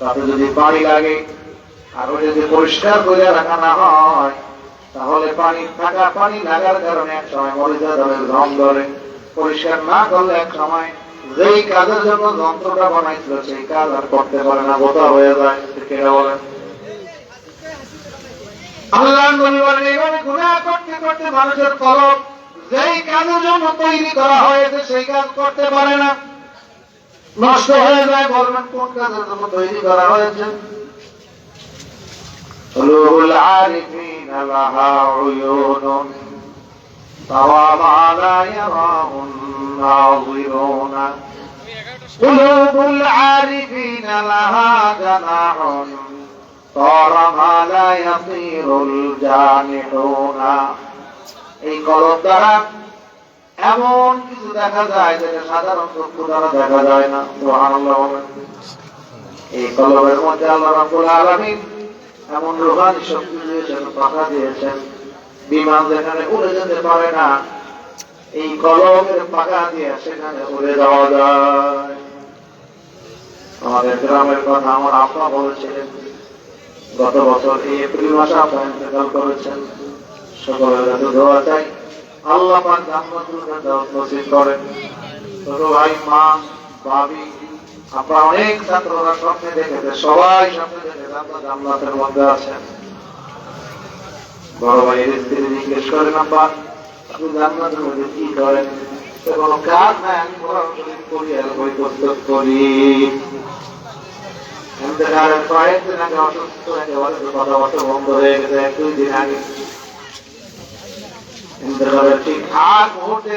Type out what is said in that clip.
তাতে যদি পানি লাগে আরও যদি পরিষ্কার করে রাখা না হয়, তাহলে পানি থাকা পানি লাগার কারণে এক সময় মরে যাবে জম ধরে। পরিষ্কার না করলে এক সময় যেই কাজের জন্য যন্ত্রটা বানাইছিল, সেই কাজ আর করতে পারে না বোতা হয়ে যায়। কেনা বলেন আল্লাহ করতে করতে মানুষের যেই কাজের জন্য তৈরি করা হয়েছে, সেই কাজ করতে পারে না। নষ্ট হয়ে যায়, বলবেন, কোন কাজের জন্য তৈরি করা হয়েছে? قلوب العارفين لها عيون ترى ما لا يراه الناظرون قلوب العارفين لها جناح طار ما لا يطير الجانحون এই কলম দ্বারা এমন কিছু দেখা যায় যেটা সাধারণ চক্ষু দ্বারা দেখা যায় না সুবহানাল্লাহ বলেন। এই কলমের মধ্যে আল্লাহ রাব্বুল আলামিন এমন রোহানি শক্তি দিয়েছেন পাখা দিয়েছেন, বিমান যেখানে উড়ে যেতে পারে না, এই কলমের পাখা দিয়ে সেখানে উড়ে যাওয়া যায়। আমাদের গ্রামের কথা আমার আপা বলেছিলেন, গত বছর এই এপ্রিল মাসে আপা ইন্তেকাল করেছেন। সকলের কাছে দোয়া চাই, আল্লাহ পাক জান্নাতুল ফেরদাউস নসিব করেন। ছোট ভাই, মা, ভাবি আপনারা অনেক ছাত্ররা স্বপ্নে দেখেছে, সবাই স্বপ্নে দেখেছে আপনার মধ্যে আছেন বড় ভাইয়ের স্ত্রী জিজ্ঞেস করেন আব্বা আপনি মধ্যে কি করেন? করি বন্ধ হয়ে গেছে দিন আগে। ঠিক মুহূর্তে